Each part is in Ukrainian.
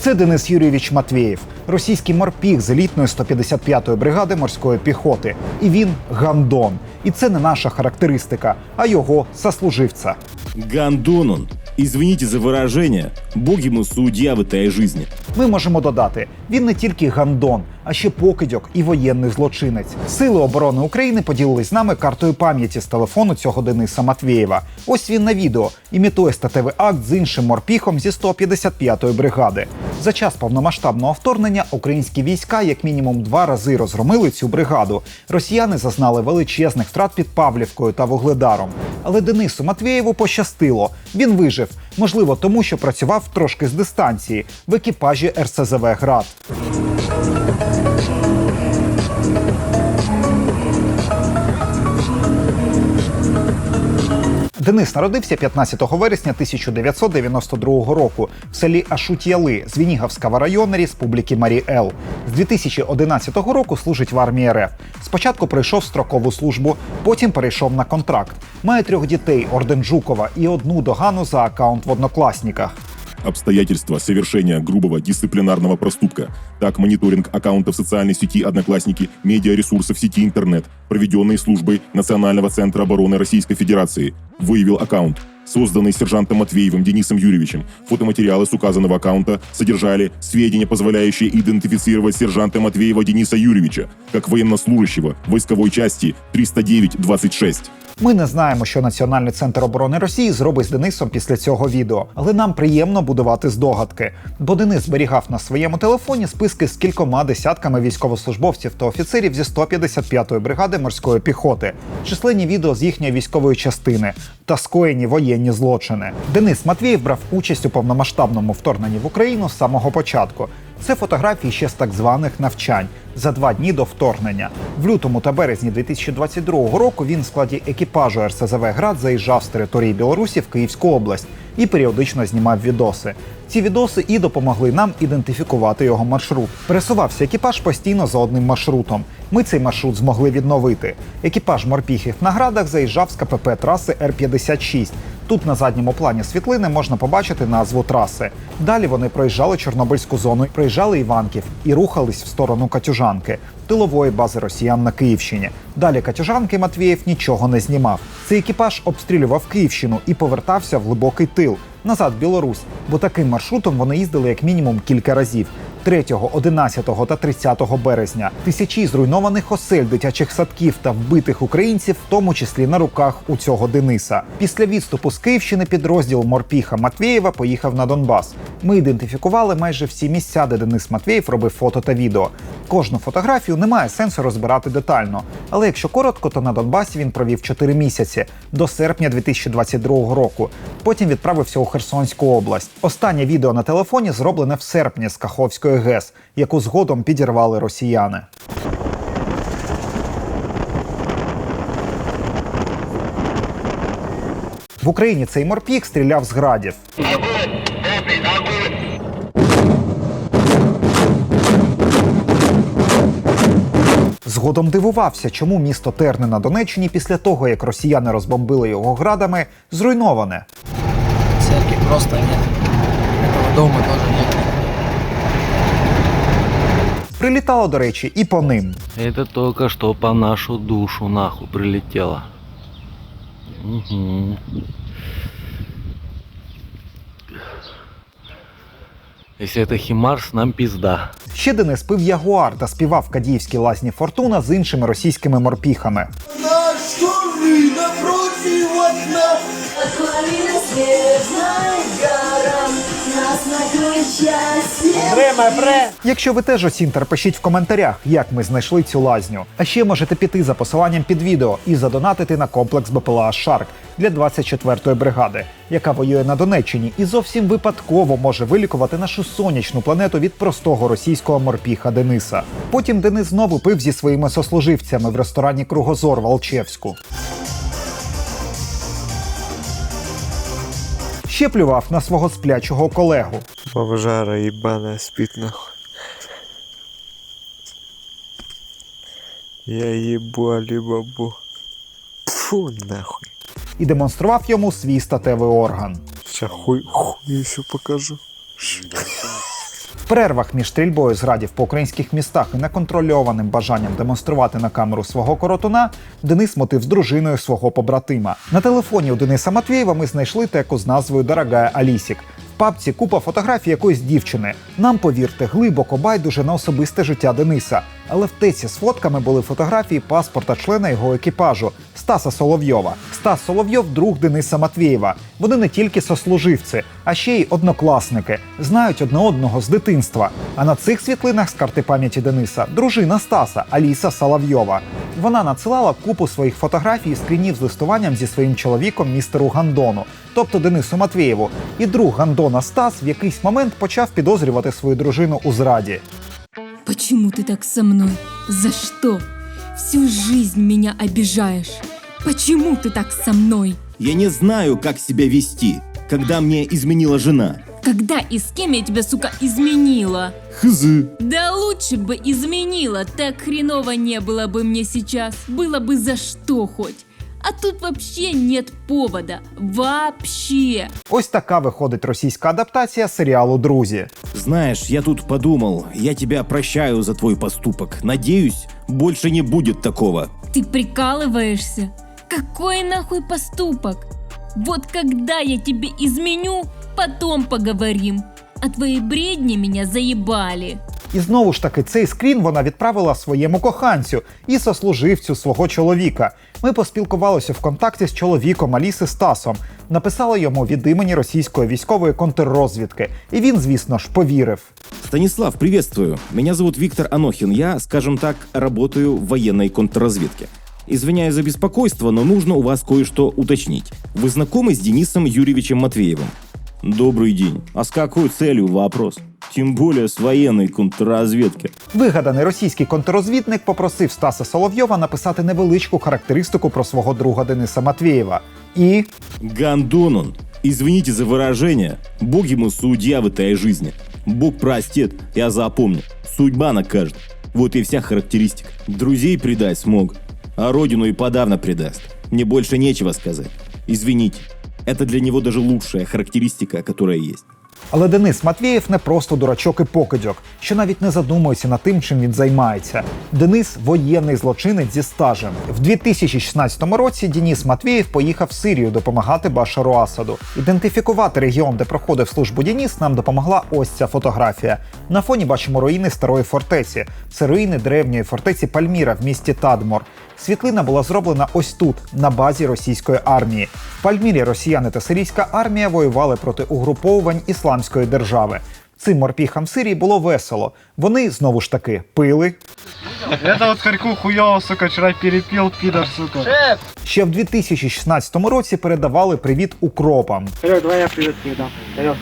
Це Денис Юрійович Матвєєв, російський морпіг з елітної 155-ї бригади морської піхоти. І він гандон. І це не наша характеристика, а його сослуживця. Гандон он. Извините за выражение. Бог ему судья в этой жизни. Ми можемо додати, він не тільки гандон, а ще покидьок і воєнний злочинець. Сили оборони України поділились з нами картою пам'яті з телефону цього Дениса Матвєєва. Ось він на відео імітує статевий акт з іншим морпіхом зі 155-ї бригади. За час повномасштабного вторгнення українські війська як мінімум два рази розгромили цю бригаду. Росіяни зазнали величезних втрат під Павлівкою та Вугледаром. Але Денису Матвєєву пощастило. Він вижив. Можливо, тому що працював трошки з дистанції в екіпажі РСЗВ Град. Денис народився 15 вересня 1992 року в селі Ашут'яли Звінігавського району Республіки Маріел. З 2011 року служить в армії РФ. Спочатку прийшов строкову службу, потім перейшов на контракт. Має трьох дітей орден Жукова і одну догану за аккаунт в однокласниках. Обстоятельства совершения грубого дисциплинарного проступка, так мониторинг аккаунтов социальной сети «Одноклассники», медиаресурсов сети интернет, проведенные службой Национального центра обороны Российской Федерации, выявил аккаунт, созданный сержантом Матвеевым Денисом Юрьевичем. Фотоматериалы с указанного аккаунта содержали сведения, позволяющие идентифицировать сержанта Матвеева Дениса Юрьевича как военнослужащего войсковой части 309-26. Ми не знаємо, що Національний центр оборони Росії зробить з Денисом після цього відео, але нам приємно будувати здогадки. Бо Денис зберігав на своєму телефоні списки з кількома десятками військовослужбовців та офіцерів зі 155-ї бригади морської піхоти, численні відео з їхньої військової частини та скоєні воєнні злочини. Денис Матвієв брав участь у повномасштабному вторгненні в Україну з самого початку. Це фотографії ще з так званих навчань за два дні до вторгнення. В лютому та березні 2022 року він в складі екіпажу РСЗВ Град заїжджав з території Білорусі в Київську область і періодично знімав відоси. Ці відоси і допомогли нам ідентифікувати його маршрут. Пересувався екіпаж постійно за одним маршрутом. Ми цей маршрут змогли відновити. Екіпаж морпіхів на градах заїжджав з КПП траси Р-56. Тут на задньому плані світлини можна побачити назву траси. Далі вони проїжджали Чорнобильську зону, проїжджали Іванків і рухались в сторону Катюжанки, тилової бази росіян на Київщині. Далі Катюжанки Матвієв нічого не знімав. Цей екіпаж обстрілював Київщину і повертався в глибокий тил назад Білорусь, бо таким маршрутом вони їздили як мінімум кілька разів. 3, 11 та 30 березня тисячі зруйнованих осель, дитячих садків та вбитих українців, в тому числі на руках у цього Дениса. Після відступу з Київщини підрозділ Морпіха Матвєєва поїхав на Донбас. Ми ідентифікували майже всі місця, де Денис Матвєєв робив фото та відео. Кожну фотографію немає сенсу розбирати детально. Але якщо коротко, то на Донбасі він провів 4 місяці до серпня 2022 року. Потім відправився у Херсонську область. Останнє відео на телефоні зроблене в серпні з Каховської ГЕС, яку згодом підірвали росіяни. В Україні цей морпік стріляв з градів. Згодом дивувався, чому місто Терни на Донеччині після того, як росіяни розбомбили його градами, зруйноване. Церкви просто нет. Этого тоже нет. Прилітало, до речі, і по ним. Это только что по нашу душу нахуй прилетело. Мгм. Если это Химарс, нам пизда. Ще Денис пив ягуар та співав в Кадіївській лазні Фортуна з іншими російськими морпіхами. Наш чорний напроти окна Половина снежная гора Нас накроет счастье Якщо ви теж оцінте, пишіть в коментарях, як ми знайшли цю лазню. А ще можете піти за посиланням під відео і задонатити на комплекс БПЛА Шарк для 24-ї бригади, яка воює на Донеччині і зовсім випадково може вилікувати нашу сонячну планету від простого російського морпіха Дениса. Потім Денис знову пив зі своїми сослуживцями в ресторані Кругозор в Алчевську. Ще плював на свого сплячого колегу. Бомжара їбана спит нахуй. Я їбу алібабу. Фу нахуй. і демонстрував йому свій статевий орган. Сейчас хуй, хуй ще покажу. Перервах між стрільбою з градів по українських містах і неконтрольованим бажанням демонструвати на камеру свого коротуна, Денис мотив з дружиною свого побратима. На телефоні у Дениса Матвєєва ми знайшли теку з назвою Дорогая Алісік. В папці купа фотографій якоїсь дівчини. Нам, повірте, глибоко байдуже на особисте життя Дениса. Але в з фотками були фотографії паспорта члена його екіпажу Стаса Соловйова. Стас Соловйов друг Дениса Матвєєва. Вони не тільки сослуживці, а ще й однокласники, знають одне одного з дитинства. А на цих світлинах з карти пам'яті Дениса дружина Стаса Аліса Соловйова. Вона надсилала купу своїх фотографій і скрінів з листуванням зі своїм чоловіком містеру Гандону, тобто Денису Матвєєву. І друг Гандона Стас в якийсь момент почав підозрювати свою дружину у зраді. Почему ты так со мной? За что? Всю жизнь меня обижаешь. Почему ты так со мной? Я не знаю, как себя вести, когда мне изменила жена. Когда и с кем я тебя, сука, изменила? Хз. Да лучше бы изменила, так хреново не было бы мне сейчас. Было бы за что хоть. А тут вообще нет повода. Вообще. Ось така виходить російська адаптація серіалу Друзі. Знаешь, я тут подумал, я тебя прощаю за твой поступок. Надеюсь, больше не будет такого. Ты прикалываешься? Какой нахуй поступок? Вот когда я тебе изменю, потом поговорим. А твои бредни меня заебали. І знову ж таки, цей скрін вона відправила своєму коханцю і сослуживцю свого чоловіка. Ми поспілкувалися в контакті з чоловіком Аліси Стасом, написали йому від імені російської військової контррозвідки. І він, звісно ж, повірив. Станислав, приветствую. Меня зовут Виктор Анохин. Я, скажем так, работаю в военной контрразведке. Извиняюсь за беспокойство, но нужно у вас кое-что уточнить. Вы знакомы с Денисом Юрьевичем Матвеевым? Добрый день. А с какой целью вопрос? Тем более с военной контрразведки. Вигаданий російський контррозвідник попросив Стаса Соловйова написати невеличку характеристику про свого друга Дениса Матвєєва. І Гандон он. Извините за выражение. Бог ему судья в этой жизни. Бог простит, я запомню. Судьба накажет. Вот и вся характеристика. Друзей предать смог, а родину и подавно предаст. Мне больше нечего сказать. Извините. Это для него даже лучшая характеристика, которая есть. Але Денис Матвєєв не просто дурачок і покидьок, що навіть не задумується над тим, чим він займається. Денис воєнний злочинець зі стажем. В 2016 році Денис Матвєєв поїхав в Сирію допомагати Башару Асаду. Ідентифікувати регіон, де проходив службу Деніс, нам допомогла ось ця фотографія. На фоні бачимо руїни старої фортеці. Це руїни древньої фортеці Пальміра в місті Тадмор. Світлина була зроблена ось тут, на базі російської армії. В Пальмірі росіяни та сирійська армія воювали проти угруповувань ісламської держави. Цим морпіхам в Сирії було весело. Вони знову ж таки пили. Это вот харьку хуйово, сука, вчора перепил, пидор, сука. Ще в 2016 році передавали привіт укропам. Серег, давай я привіт передам. Серег.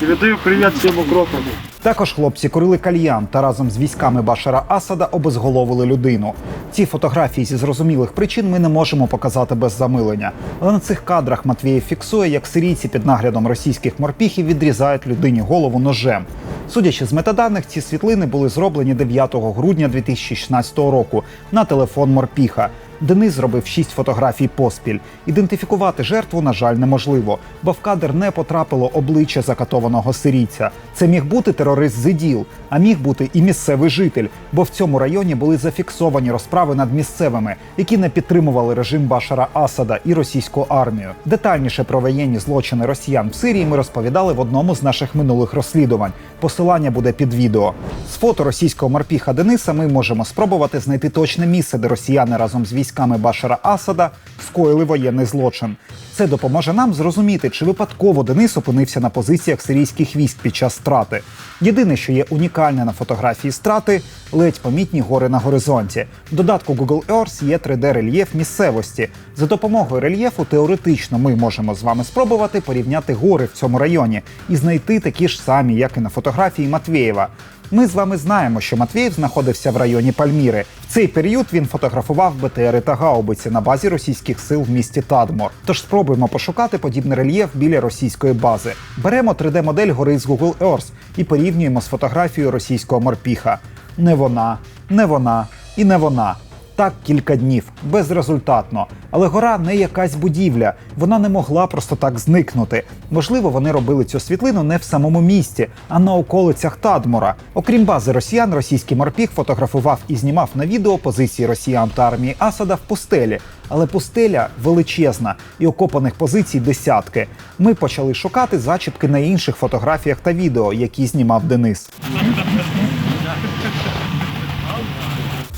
Передаю привет всем укропам. Також хлопці курили кальян та разом з військами Башара Асада обезголовили людину. Ці фотографії зі зрозумілих причин ми не можемо показати без замилення. Але на цих кадрах Матвієв фіксує, як сирійці під наглядом російських морпіхів відрізають людині голову ножем. Судячи з метаданих, ці світлини були зроблені 9 грудня 2016 року на телефон морпіха. Денис зробив шість фотографій поспіль. Ідентифікувати жертву, на жаль, неможливо, бо в кадр не потрапило обличчя закатованого сирійця. Це міг бути терорист з іділ, а міг бути і місцевий житель, бо в цьому районі були зафіксовані розправи над місцевими, які не підтримували режим Башара Асада і російську армію. Детальніше про воєнні злочини росіян в Сирії ми розповідали в одному з наших минулих розслідувань. Посилання буде під відео. З фото російського морпіха Дениса ми можемо спробувати знайти точне місце, де росіяни разом з військами Башара Асада скоїли воєнний злочин. Це допоможе нам зрозуміти, чи випадково Денис опинився на позиціях сирійських військ під час страти. Єдине, що є унікальне на фотографії страти, ледь помітні гори на горизонті. В додатку Google Earth є 3D-рельєф місцевості. За допомогою рельєфу теоретично ми можемо з вами спробувати порівняти гори в цьому районі і знайти такі ж самі, як і на фотографії Матвєєва. Ми з вами знаємо, що Матвієв знаходився в районі Пальміри. В цей період він фотографував БТРи та гаубиці на базі російських сил в місті Тадмор. Тож спробуємо пошукати подібний рельєф біля російської бази. Беремо 3D-модель гори з Google Earth і порівнюємо з фотографією російського морпіха. Не вона, не вона і не вона. Так кілька днів, безрезультатно. Але гора не якась будівля, вона не могла просто так зникнути. Можливо, вони робили цю світлину не в самому місті, а на околицях Тадмора. Окрім бази росіян, російський морпіг фотографував і знімав на відео позиції росіян та армії Асада в пустелі. Але пустеля величезна і окопаних позицій десятки. Ми почали шукати зачіпки на інших фотографіях та відео, які знімав Денис.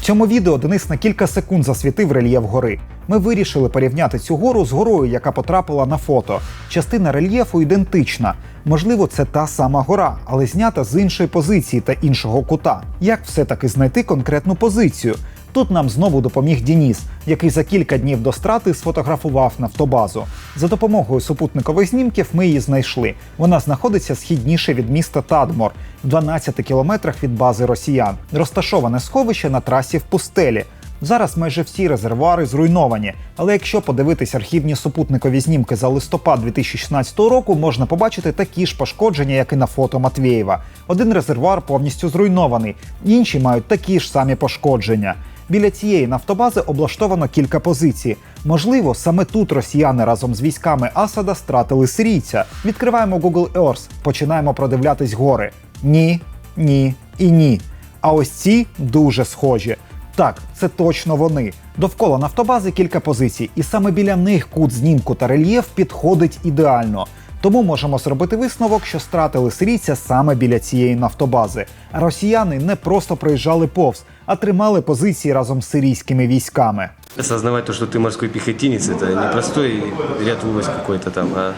Цьому відео Денис на кілька секунд засвітив рельєф гори. Ми вирішили порівняти цю гору з горою, яка потрапила на фото. Частина рельєфу ідентична. Можливо, це та сама гора, але знята з іншої позиції та іншого кута. Як все-таки знайти конкретну позицію? Тут нам знову допоміг Дініс, який за кілька днів до страти сфотографував нафтобазу. За допомогою супутникових знімків ми її знайшли. Вона знаходиться східніше від міста Тадмор, в 12 кілометрах від бази росіян. Розташоване сховище на трасі в пустелі. Зараз майже всі резервуари зруйновані, але якщо подивитись архівні супутникові знімки за листопад 2016 року, можна побачити такі ж пошкодження, як і на фото Матвєєва. Один резервуар повністю зруйнований, інші мають такі ж самі пошкодження. Біля цієї нафтобази облаштовано кілька позицій. Можливо, саме тут росіяни разом з військами Асада стратили сирійця. Відкриваємо Google Earth, починаємо продивлятись гори. Ні, ні і ні. А ось ці дуже схожі. Так, це точно вони. Довкола нафтобази кілька позицій, і саме біля них кут знімку та рельєф підходить ідеально. Тому можемо зробити висновок, що стратили сирійця саме біля цієї нафтобази. А росіяни не просто проїжджали повз, а тримали позиції разом з сирійськими військами. Осознавать то, что ты морской пехотинец, это не простой ряд войск какой-то там, а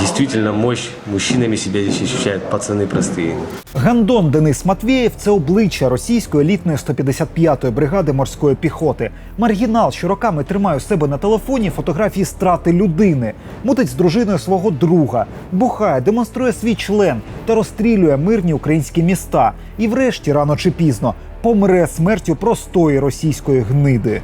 действительно мощь. Мужчинами себя здесь ощущают пацаны простые. Гандон Денис Матвєєв це обличчя російської елітної 155-ї бригади морської піхоти. Маргінал, що роками тримає у себе на телефоні фотографії страти людини, мутить з дружиною свого друга, бухає, демонструє свій член та розстрілює мирні українські міста. І врешті, рано чи пізно, помре смертю простої російської гниди.